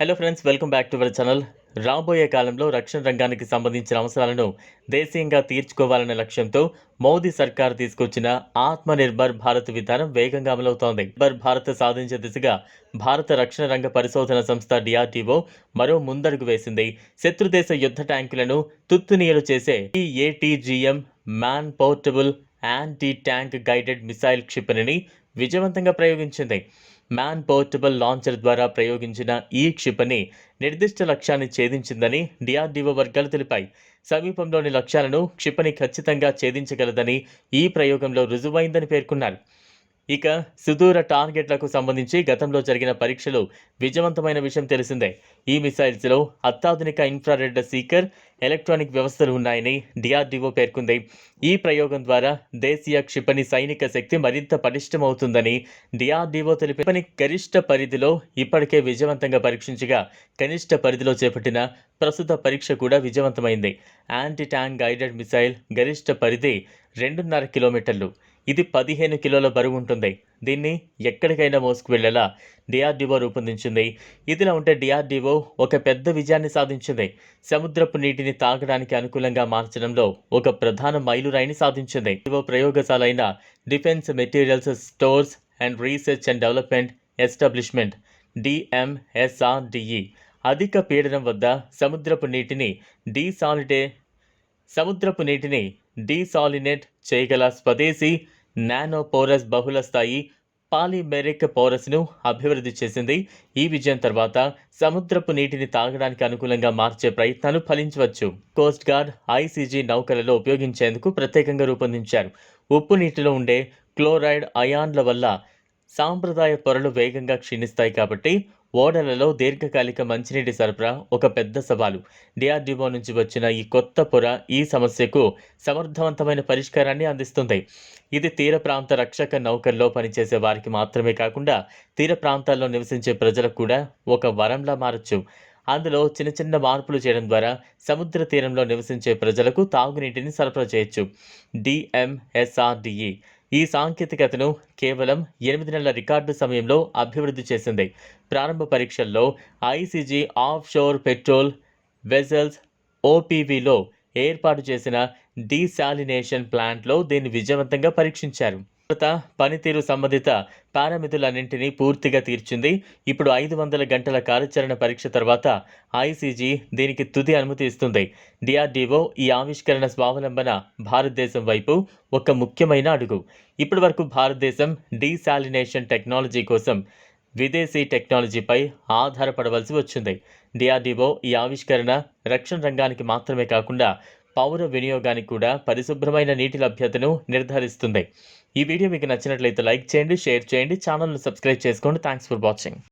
Hello friends welcome back to our channel రాబోయే కాలంలో రక్షణ రంగానికి సంబంధించిన అవసరాలను దేశీయంగా తీర్చుకోవాలనే లక్ష్యంతో మోదీ సర్కార్ తీసుకొచ్చిన ఆత్మ నిర్భర్ భారత్ విధానం వేగంగా అమలవుతోంది. నిర్భర్ భారత్ సాధించే దిశగా భారత రక్షణ రంగ పరిశోధన సంస్థ డిఆర్డీఓ మరో ముందడుగు వేసింది. శత్రుదేశ యుద్ధ ట్యాంకులను తుత్తునీయలు చేసే ఈ ATGM man portable anti tank guided missile క్షిపణిని విజయవంతంగా ప్రయోగించింది. మ్యాన్ పోర్టబుల్ లాంచర్ ద్వారా ప్రయోగించిన ఈ క్షిపణి నిర్దిష్ట లక్ష్యాన్ని ఛేదించిందని డిఆర్డీఓ వర్గాలు తెలిపాయి. సమీపంలోని లక్ష్యాలను క్షిపణి ఖచ్చితంగా ఛేదించగలదని ఈ ప్రయోగంలో రుజువైందని పేర్కొన్నారు. ఇక సుదూర టార్గెట్లకు సంబంధించి గతంలో జరిగిన పరీక్షలు విజయవంతమైన విషయం తెలిసిందే. ఈ మిసైల్స్లో అత్యాధునిక ఇన్ఫ్రారెడ్ సీకర్ ఎలక్ట్రానిక్ వ్యవస్థలు ఉన్నాయని డిఆర్డీఓ పేర్కొంది. ఈ ప్రయోగం ద్వారా దేశీయ క్షిపణి సైనిక శక్తి మరింత పటిష్టమవుతుందని డిఆర్డీఓ తెలిపి క్షిపణి గరిష్ట పరిధిలో ఇప్పటికే విజయవంతంగా పరీక్షించగా కనిష్ట పరిధిలో చేపట్టిన ప్రస్తుత పరీక్ష కూడా విజయవంతమైంది. యాంటీ ట్యాంక్ గైడెడ్ మిసైల్ గరిష్ట పరిధి రెండున్నర కిలోమీటర్లు. ఇది పదిహేను కిలోల బరువు ఉంటుంది. దీన్ని ఎక్కడికైనా మోసుకు వెళ్ళేలా డిఆర్డీఓ రూపొందించింది. ఇదిలా ఉంటే డిఆర్డీఓ ఒక పెద్ద విజయాన్ని సాధించింది. సముద్రపు నీటిని తాగడానికి అనుకూలంగా మార్చడంలో ఒక ప్రధాన మైలురాయిని సాధించింది. డిఓ ప్రయోగశాల అయిన defence materials stores and research and development establishment DMSRDE. అధిక పీడనం వద్ద సముద్రపు నీటిని డీసాలిడే సముద్రపు నీటిని డీసాలినేట్ చేయగల స్వదేశీ నానోపోరస్ బహుళస్థాయి పాలిమెరిక్ పోరస్ను అభివృద్ధి చేసింది. ఈ విజయం తర్వాత సముద్రపు నీటిని తాగడానికి అనుకూలంగా మార్చే ప్రయత్నాలు ఫలించవచ్చు. కోస్ట్ గార్డ్ ఐసీజీ నౌకలలో ఉపయోగించేందుకు ప్రత్యేకంగా రూపొందించారు. ఉప్పు నీటిలో ఉండే క్లోరైడ్ అయాన్ల వల్ల సాంప్రదాయ పొరలు వేగంగా క్షీణిస్తాయి కాబట్టి ఓడలలో దీర్ఘకాలిక మంచినీటి సరఫరా ఒక పెద్ద సవాలు. డిఆర్డీఓ నుంచి వచ్చిన ఈ కొత్త పొర ఈ సమస్యకు సమర్థవంతమైన పరిష్కారాన్ని అందిస్తుంది. ఇది తీర ప్రాంత రక్షక నౌకల్లో పనిచేసే వారికి మాత్రమే కాకుండా తీర ప్రాంతాల్లో నివసించే ప్రజలకు కూడా ఒక వరంలా మారచ్చు. అందులో చిన్న చిన్న మార్పులు చేయడం ద్వారా సముద్ర తీరంలో నివసించే ప్రజలకు తాగునీటిని సరఫరా చేయొచ్చు. డిఎంఎస్ఆర్డిఈ ఈ సాంకేతికతను కేవలం ఎనిమిది నెలల రికార్డు సమయంలో అభివృద్ధి చేసింది. ప్రారంభ పరీక్షల్లో ICG offshore patrol vessels ఓపీవీలో ఏర్పాటు చేసిన డీసాలినేషన్ ప్లాంట్లో దీన్ని విజయవంతంగా పరీక్షించారు. భద్రత పనితీరు సంబంధిత పారామితులన్నింటినీ పూర్తిగా తీర్చింది. ఇప్పుడు ఐదు వందల గంటల కార్యాచరణ పరీక్ష తర్వాత ఐసీజీ దీనికి తుది అనుమతి ఇస్తుంది. డిఆర్డీఓ ఈ ఆవిష్కరణ స్వావలంబన భారతదేశం వైపు ఒక ముఖ్యమైన అడుగు. ఇప్పటి వరకు భారతదేశం డీసాలినేషన్ టెక్నాలజీ కోసం విదేశీ టెక్నాలజీపై ఆధారపడవలసి వచ్చింది. డిఆర్డీఓ ఈ ఆవిష్కరణ రక్షణ రంగానికి మాత్రమే కాకుండా పౌర వినియోగానికి కూడా పరిశుభ్రమైన నీటి లభ్యతను నిర్ధారిస్తుంది. ఈ వీడియో మీకు నచ్చినట్లయితే లైక్ చేయండి షేర్ చేయండి ఛానల్ను సబ్స్క్రైబ్ చేసుకోండి. Thanks for watching